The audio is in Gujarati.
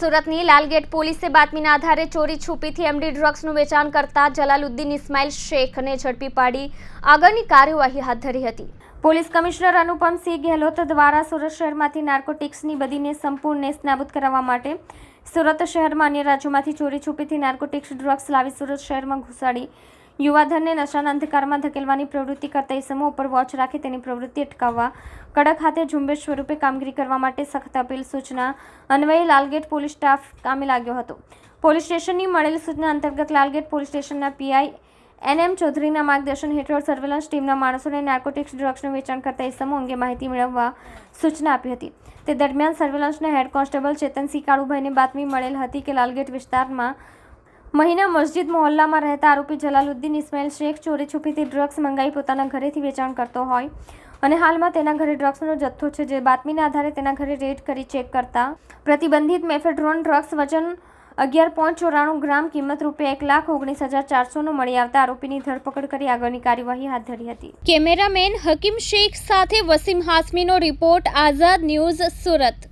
સુરતની લાલગેટ પોલીસે બાતમીના આધારે ચોરી છુપીથી એમડી ડ્રગ્સનું વેચાણ કરતા જલાલુદ્દીન ઇસ્માઇલ શેખને ઝડપી પાડી આગળની કાર્યવાહી હાથ ધરી હતી. પોલીસ કમિશનર અનુપમસિંહ ગેહલોત દ્વારા સુરત શહેરમાંથી નાર્કોટિક્સની બદીને સંપૂર્ણ નેસ્તનાબૂદ કરવા માટે સુરત શહેરમાં અન્ય રાજ્યોમાંથી ચોરી છુપીથી નાર્કોટિક્સ ડ્રગ્સ લાવી સુરત શહેરમાં ઘુસાડી યુવાધનને નશાના અંધકારમાં ધકેલવાની પ્રવૃત્તિ કરતા ઇસમો ઉપર વોચ રાખી તેની પ્રવૃત્તિ અટકાવવા કડક હાથે ઝુંબેશ સ્વરૂપે કામગીરી કરવા માટે સખત અપીલ સૂચના અન્વયે લાલગેટ પોલીસ સ્ટાફ કામે લાગ્યો હતો. પોલીસ સ્ટેશનની મળેલી સૂચના અંતર્ગત લાલગેટ પોલીસ સ્ટેશનના પીઆઈ એન એમ ચૌધરીના માર્ગદર્શન હેઠળ સર્વેલન્સ ટીમના માણસોને નાર્કોટિક્સ ડ્રગ્સનું વેચાણ કરતા ઇસમો અંગે માહિતી મેળવવા સૂચના આપી હતી. તે દરમિયાન સર્વેલન્સના હેડ કોન્સ્ટેબલ ચેતનસિંહ કાળુભાઈને બાતમી મળેલ હતી કે લાલગેટ વિસ્તારમાં મહિના મસ્જિદ મોહલ્લામાં રહેતા આરોપી જલાલુદ્દીન ઇસ્માઇલ શેખ ચોરી છુપીથી ડ્રગ્સ મંગાવી પોતાના ઘરેથી વેચાણ કરતો હોય અને હાલમાં તેના ઘરે ડ્રગ્સનો જથ્થો છે જે બાતમીના આધારે તેના ઘરે રેડ કરી ચેક કરતા. પ્રતિબંધિત મેફેડ્રોન ડ્રગ્સ વજન અગિયાર પોઈન્ટ ચોરાણું ગ્રામ કિંમત રૂપે એક લાખ ઓગણીસ હજાર ચારસોનો મળી આવતા આરોપીની ધરપકડ કરી આગળની કાર્યવાહી હાથ ધરી હતી. કેમેરામેન હકીમ શેખ સાથે વસીમ હાસમીનો રિપોર્ટ આઝાદ ન્યૂઝ સુરત.